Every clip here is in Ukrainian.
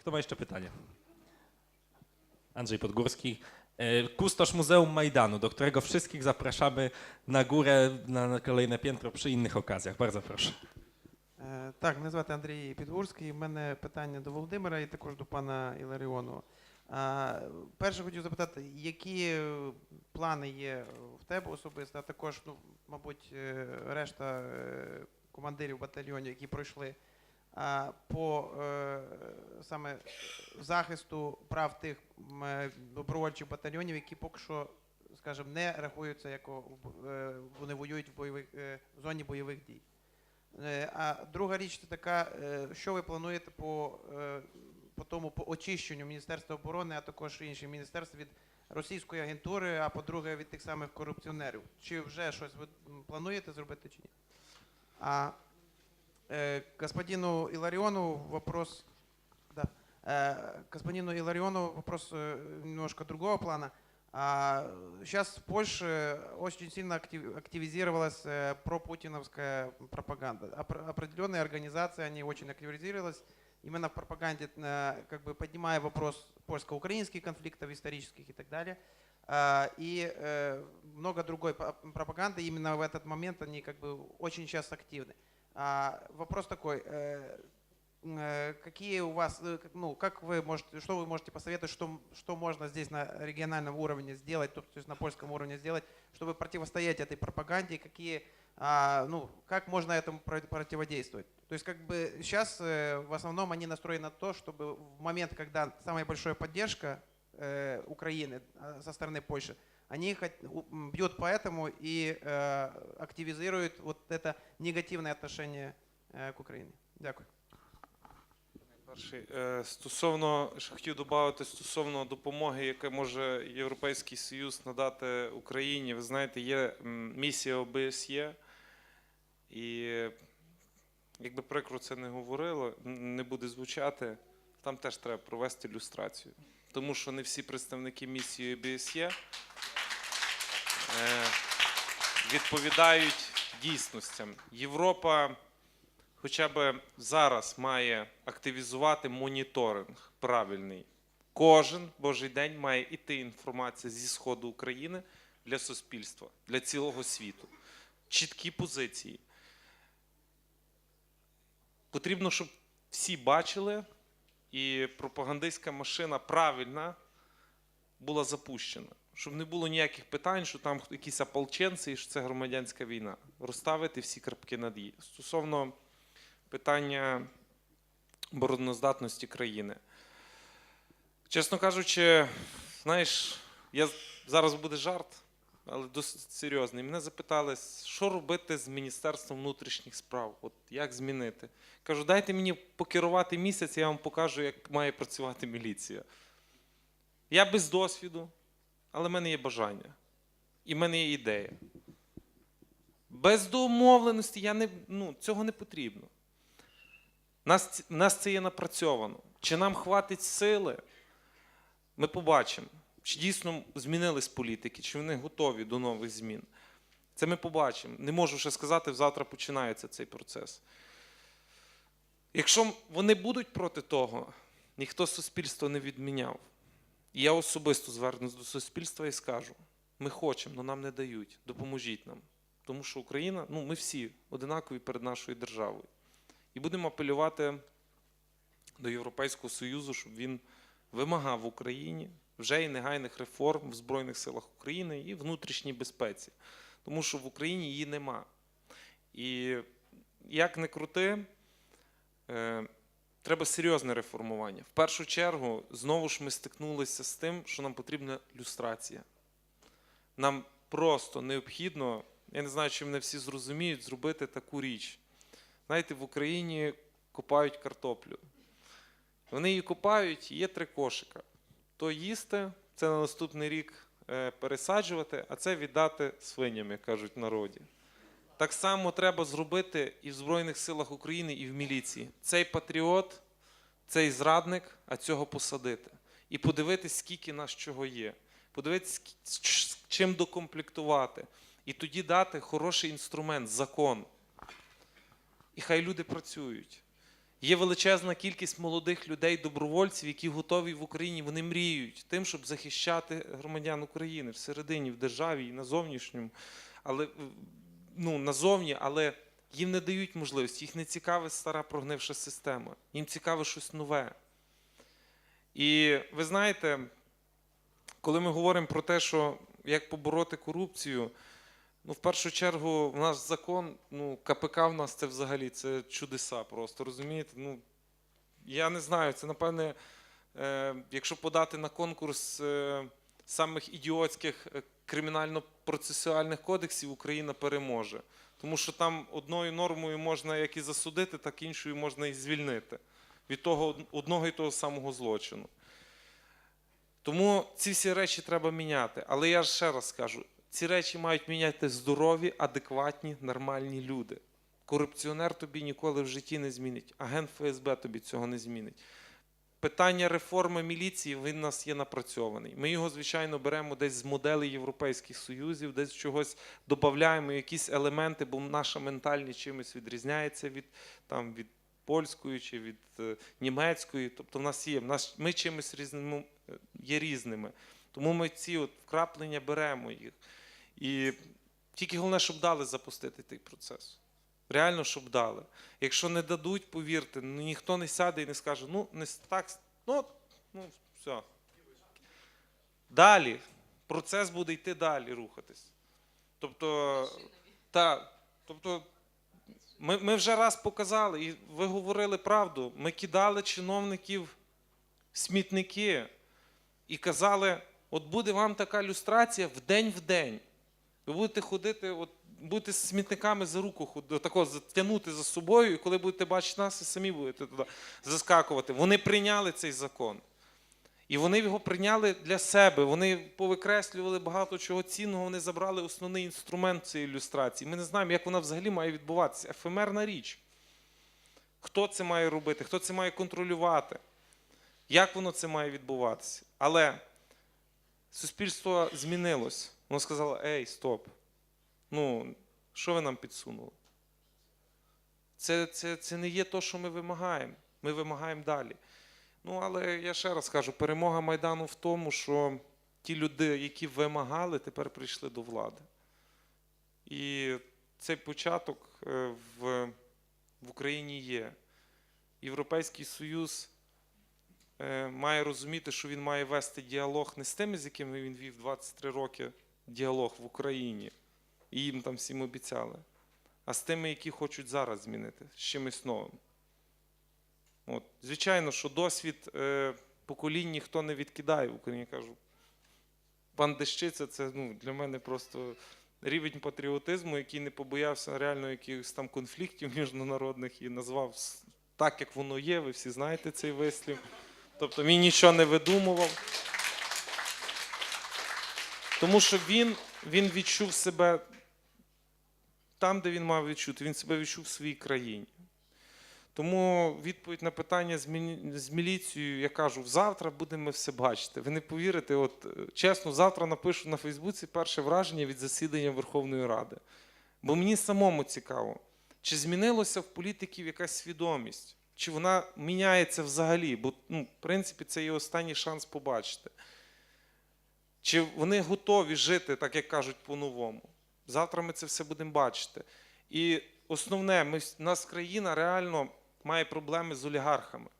Kto ma jeszcze pytanie? Andrzej Podgórski. E, Kustosz Muzeum Majdanu, do którego wszystkich zapraszamy na górę, na kolejne piętro przy innych okazjach. Bardzo proszę. Так, мене звати Андрій Підгурський. У мене питання до Володимира і також до пана Іларіону. Перше хотів запитати, які е, плани є в тебе особисто, а також, ну, мабуть, е, решта е, командирів батальйонів, які пройшли по е, саме захисту прав тих е, добровольчих батальйонів, які поки що, скажімо, не рахуються, як е, вони воюють в бойових в зоні бойових дій. А друга річ це така, що ви плануєте по, по тому по очищенню Міністерства оборони, а також інших міністерств від російської агентури, а по-друге, від тих самих корупціонерів. Чи вже щось ви плануєте зробити чи ні? А господину Илариону вопрос. Да. Э, господину Илариону вопрос э, немножко другого плана. А, сейчас в Польше очень сильно актив- активизировалась э, пропутиновская пропаганда. Опр- определенные организации, они очень активизировались именно в пропаганде, э, как бы поднимая вопрос польско-украинских конфликтов исторических и так далее. А, И э, много другой па- пропаганды, именно в этот момент они как бы очень сейчас активны. А, вопрос такой, э, э, какие у вас, э, ну, как вы можете, что вы можете посоветовать, что, что можно здесь на региональном уровне сделать, то, есть на польском уровне сделать, чтобы противостоять этой пропаганде, какие, а, ну, как можно этому про- противодействовать? То есть как бы сейчас в основном они настроены на то, чтобы в момент, когда самая большая поддержка Украины э, со стороны Польши, они хот- у- м, бьют по этому и э, активизируют вот это негативное отношение э, к Украине. Дякую. Перший е, стосовно ще хотів додати стосовно допомоги, яке може Європейський Союз надати Україні. Ви знаєте, є м, місія ОБСЄ, і якби прикро це не говорило, н- не буде звучати, там теж треба провести люстрацію. Тому що не всі представники місії ОБСЄ е, відповідають дійсностям. Європа хоча б зараз має активізувати моніторинг правильний. Кожен божий день має іти інформація зі сходу України для суспільства, для цілого світу. Чіткі позиції. Потрібно, щоб всі бачили, і пропагандистська машина правильна була запущена. Щоб не було ніяких питань, що там якісь ополченці і що це громадянська війна. Розставити всі крапки над «і». Стосовно питання обороноздатності країни. Чесно кажучи, знаєш, я зараз буде жарт, але досить серйозний. Мене запитали, що робити з Міністерством внутрішніх справ, от як змінити. Кажу, дайте мені покерувати місяць, я вам покажу, як має працювати міліція. Я без досвіду, але в мене є бажання. І в мене є ідея. Без домовленості я не, ну, цього не потрібно. Нас, нас це є напрацьовано. Чи нам хватить сили, ми побачимо. Чи дійсно змінились політики, чи вони готові до нових змін. Це ми побачимо. Не можу ще сказати, завтра починається цей процес. Якщо вони будуть проти того, ніхто суспільство не відміняв. Я особисто звернусь до суспільства і скажу: ми хочемо, але нам не дають. Допоможіть нам. Тому що Україна, ну ми всі одинакові перед нашою державою. І будемо апелювати до Європейського Союзу, щоб він вимагав в Україні вже і негайних реформ в Збройних силах України і внутрішній безпеці. Тому що в Україні її нема. І як не крути, е, треба серйозне реформування. В першу чергу, знову ж ми стикнулися з тим, що нам потрібна люстрація. Нам просто необхідно, я не знаю, чи мене всі зрозуміють, зробити таку річ. Знаєте, в Україні копають картоплю. Вони її копають, є три кошика. То їсти, це на наступний рік е, пересаджувати, а це віддати свиням, як кажуть народі. Так само треба зробити і в Збройних силах України, і в міліції. Цей патріот, цей зрадник, а цього посадити. І подивитись, скільки нас чого є. Подивитись, чим докомплектувати. І тоді дати хороший інструмент, закон. І хай люди працюють. Є величезна кількість молодих людей, добровольців, які готові в Україні. Вони мріють тим, щоб захищати громадян України всередині, в державі і на зовнішньому, але ну назовні, але їм не дають можливості. Їх не цікавить стара прогнивша система. Їм цікаве щось нове. І ви знаєте, коли ми говоримо про те, що як побороти корупцію, ну, в першу чергу, в нас закон, ну, КПК в нас це взагалі це чудеса просто, розумієте? Ну, я не знаю, це напевне, е, якщо подати на конкурс е, самих ідіотських е, кримінально-процесуальних кодексів, Україна переможе. Тому що там одною нормою можна як і засудити, так іншою можна і звільнити від того одного і того самого злочину. Тому ці всі речі треба міняти. Але я ще раз скажу: ці речі мають міняти здорові, адекватні, нормальні люди. Корупціонер тобі ніколи в житті не змінить, агент ФСБ тобі цього не змінить. Питання реформи міліції він нас є напрацьований. Ми його, звичайно, беремо десь з моделей Європейських Союзів, десь чогось додаємо якісь елементи, бо наша ментальність чимось відрізняється від, там, від польської чи від е, німецької. Тобто в нас є, в нас, ми чимось різними, е, є різними. Тому ми ці от вкраплення беремо їх. І тільки головне, щоб дали запустити той процес. Реально, щоб дали. Якщо не дадуть, повірте, ну, ніхто не сяде і не скаже, ну, не так, ну, ну все. Далі. Процес буде йти далі, рухатись. Тобто, та, тобто, ми, ми вже раз показали, і ви говорили правду. Ми кидали чиновників смітники і казали: от буде вам така люстрація в день в день. Ви будете ходити, от, будете смітниками за руку ходити, тако тягнути за собою, і коли будете бачити нас, ви самі будете туди заскакувати. Вони прийняли цей закон. І вони його прийняли для себе. Вони повикреслювали багато чого цінного, вони забрали основний інструмент цієї ілюстрації. Ми не знаємо, як вона взагалі має відбуватися. Ефемерна річ. Хто це має робити, хто це має контролювати, як воно це має відбуватися. Але суспільство змінилось. Воно сказало: ей, стоп. Ну, що ви нам підсунули? Це, це, це не є те, що ми вимагаємо. Ми вимагаємо далі. Ну, але я ще раз кажу, перемога Майдану в тому, що ті люди, які вимагали, тепер прийшли до влади. І цей початок е, в, в Україні є. Європейський Союз е, має розуміти, що він має вести діалог не з тими, з якими він вів 23 роки діалог в Україні, і їм там всім обіцяли, а з тими, які хочуть зараз змінити, з чимось новим. От. Звичайно, що досвід е, поколінь ніхто не відкидає в Україні. Я кажу, пан Дещиця це ну, для мене просто рівень патріотизму, який не побоявся реально якихось там конфліктів міжнародних і назвав так, як воно є. Ви всі знаєте цей вислів. Тобто він нічого не видумував. Тому що він, він відчув себе там, де він мав відчути. Він себе відчув в своїй країні. Тому відповідь на питання з, мі- з міліцією, я кажу, завтра будемо все бачити. Ви не повірите, от е, чесно, завтра напишу на Фейсбуці перше враження від засідання Верховної Ради. Бо мені самому цікаво, чи змінилося в політиків якась свідомість, чи вона міняється взагалі, бо, ну, в принципі, це є останній шанс побачити. Чи вони готові жити, так як кажуть, по-новому? Завтра ми це все будемо бачити. І основне, ми, нас країна реально має проблеми з олігархами.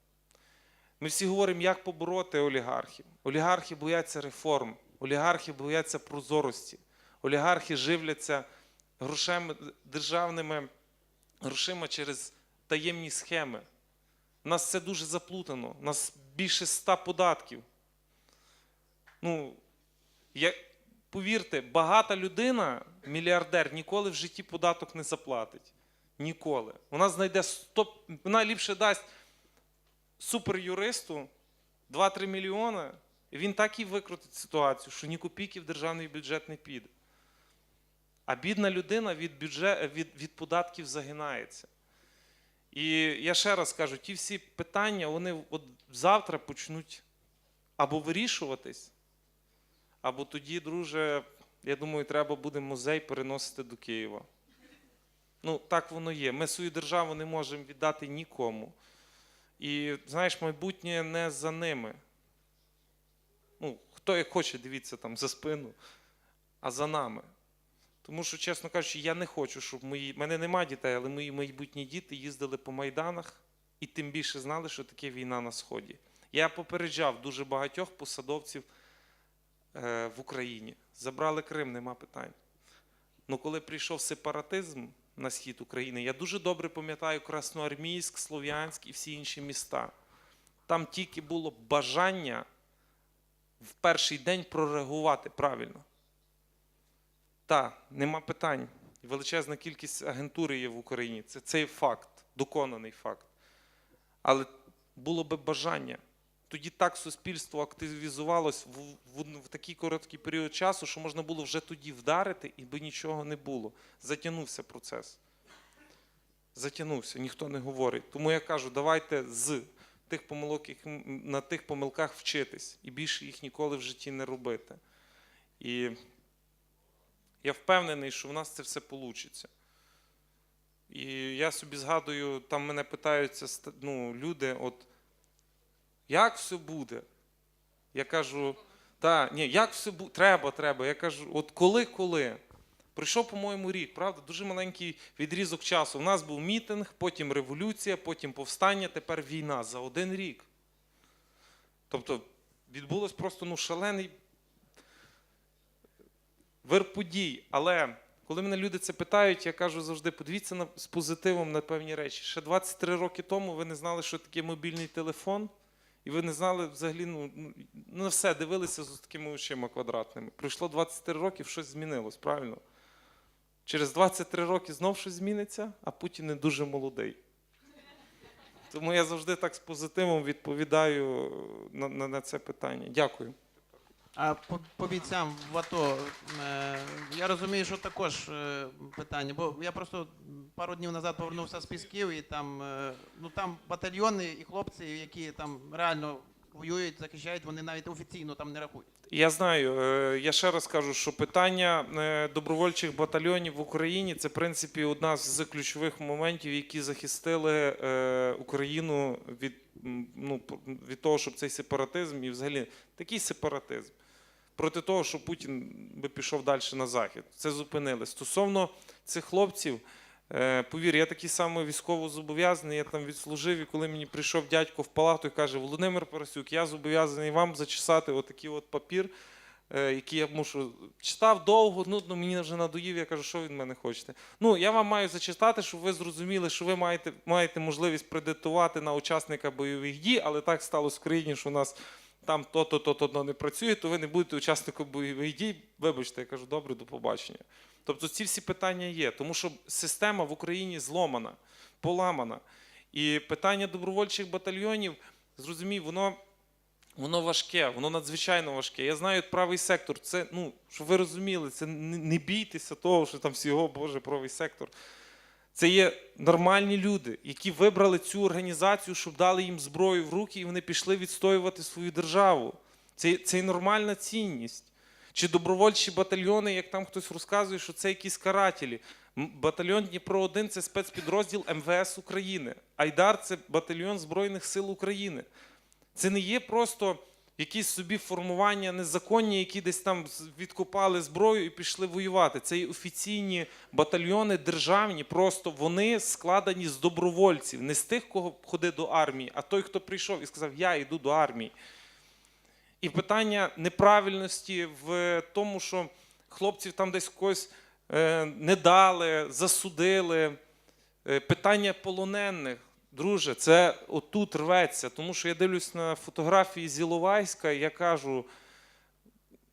Ми всі говоримо, як побороти олігархів. Олігархи бояться реформ, олігархи бояться прозорості, олігархи живляться грошами, державними грошима через таємні схеми. У нас це дуже заплутано. У нас більше ста податків. Ну, я, повірте, багата людина, мільярдер, ніколи в житті податок не заплатить. Ніколи. Вона знайде 100, вона ліпше дасть суперюристу 2-3 мільйони, і він так і викрутить ситуацію, що ні копійки в державний бюджет не піде. А бідна людина від, бюджет, від, від податків загинається. І я ще раз кажу, ті всі питання, вони от завтра почнуть або вирішуватись, або тоді, друже, я думаю, треба буде музей переносити до Києва. Ну, так воно є. Ми свою державу не можемо віддати нікому. І знаєш, майбутнє не за ними. Ну, хто як хоче, дивіться там за спину, а за нами. Тому що, чесно кажучи, я не хочу, щоб мої. в мене немає дітей, але мої майбутні діти їздили по майданах і тим більше знали, що таке війна на Сході. Я попереджав дуже багатьох посадовців в Україні. Забрали Крим, нема питань. Ну коли прийшов сепаратизм на схід України, я дуже добре пам'ятаю Красноармійськ, Слов'янськ і всі інші міста. Там тільки було бажання в перший день прореагувати правильно. Так, нема питань. Величезна кількість агентури є в Україні. Це цей факт, доконаний факт. Але було би бажання. Тоді так суспільство активізувалось в, в, в такий короткий період часу, що можна було вже тоді вдарити, і би нічого не було. Затягнувся процес. Затягнувся, ніхто не говорить. Тому я кажу, давайте з тих помилок, на тих помилках вчитись, і більше їх ніколи в житті не робити. І я впевнений, що в нас це все вийде. І я собі згадую, там мене питаються ну, люди, от як все буде? Я кажу, та, ні, як все буде? Треба, треба. Я кажу, от коли, коли? Прийшов, по-моєму, рік, правда? Дуже маленький відрізок часу. У нас був мітинг, потім революція, потім повстання, тепер війна за один рік. Тобто відбулось просто ну, шалений вир подій. Але коли мене люди це питають, я кажу завжди: подивіться на, з позитивом на певні речі. Ще 23 роки тому ви не знали, що таке мобільний телефон, і ви не знали взагалі, ну, ну, на все дивилися з такими очима квадратними. Пройшло 23 роки, щось змінилось, правильно? Через 23 роки знов щось зміниться, а Путін не дуже молодий. Тому я завжди так з позитивом відповідаю на, на, на це питання. Дякую. А по, по бійцям в АТО, е, я розумію, що також е, питання, бо я просто пару днів назад повернувся з Пісків, і там, е, ну, там батальйони і хлопці, які там реально воюють, захищають, вони навіть офіційно там не рахують. Я знаю. е, Я ще раз кажу, що питання е, добровольчих батальйонів в Україні це в принципі одна з ключових моментів, які захистили е, Україну від, ну, від того, щоб цей сепаратизм і взагалі такий сепаратизм. Проти того, що Путін би пішов далі на захід. Це зупинили. Стосовно цих хлопців, повір, я такий самий військово зобов'язаний, я там відслужив, і коли мені прийшов дядько в палату і каже: Володимир Парасюк, я зобов'язаний вам зачесати отакий от папір, е, який я мушу. Читав довго, нудно, мені вже надоїв, я кажу, що від мене хочете. Ну, я вам маю зачитати, щоб ви зрозуміли, що ви маєте, маєте можливість предетувати на учасника бойових дій, але так сталося в країні, що у нас там то-то, то-то то не працює, то ви не будете учасником бойових дій. Вибачте, я кажу, добре, до побачення. Тобто ці всі питання є, тому що система в Україні зломана, поламана. І питання добровольчих батальйонів, зрозумів, воно, воно важке, воно надзвичайно важке. Я знаю, правий сектор, це, ну, щоб ви розуміли, це не, бійтеся того, що там всього, Боже, правий сектор. Це є нормальні люди, які вибрали цю організацію, щоб дали їм зброю в руки, і вони пішли відстоювати свою державу. Це, це є нормальна цінність. Чи добровольчі батальйони, як там хтось розказує, що це якісь карателі. Батальйон Дніпро 1 це спецпідрозділ МВС України. Айдар це батальйон Збройних сил України. Це не є просто якісь собі формування незаконні, які десь там відкопали зброю і пішли воювати. Це є офіційні батальйони державні, просто вони складені з добровольців, не з тих, кого ходить до армії, а той, хто прийшов і сказав, я йду до армії. І питання неправильності в тому, що хлопців там десь когось е, не дали, засудили. Е, питання полонених. Друже, це отут рветься, тому що я дивлюсь на фотографії з Іловайська, і я кажу,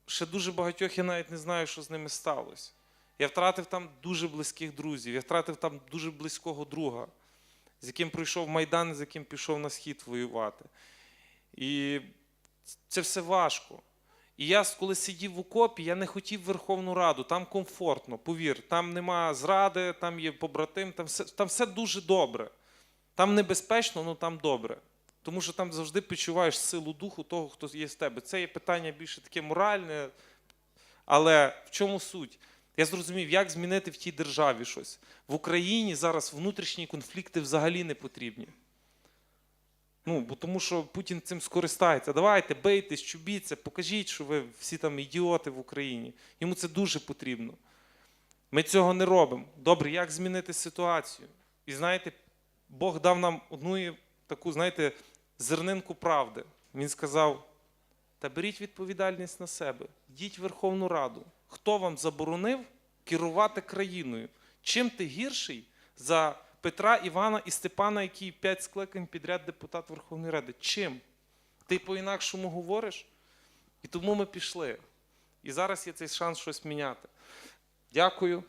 ще дуже багатьох я навіть не знаю, що з ними сталося. Я втратив там дуже близьких друзів, я втратив там дуже близького друга, з яким пройшов Майдан, з яким пішов на схід воювати. І це все важко. І я, коли сидів в окопі, я не хотів Верховну Раду, там комфортно, повір, там нема зради, там є побратим, там все, там все дуже добре. Там небезпечно, але там добре. Тому що там завжди почуваєш силу духу того, хто є з тебе. Це є питання більше таке моральне. Але в чому суть? Я зрозумів, як змінити в тій державі щось. В Україні зараз внутрішні конфлікти взагалі не потрібні. Ну, бо тому що Путін цим скористається. Давайте, бийтесь, чубіться, покажіть, що ви всі там ідіоти в Україні. Йому це дуже потрібно. Ми цього не робимо. Добре, як змінити ситуацію? І знаєте, Бог дав нам одну таку, знаєте, зернинку правди. Він сказав: та беріть відповідальність на себе, йдіть в Верховну Раду. Хто вам заборонив керувати країною? Чим ти гірший за Петра, Івана і Степана, які п'ять скликань підряд депутат Верховної Ради? Чим? Ти по-інакшому говориш? І тому ми пішли. І зараз є цей шанс щось міняти. Дякую.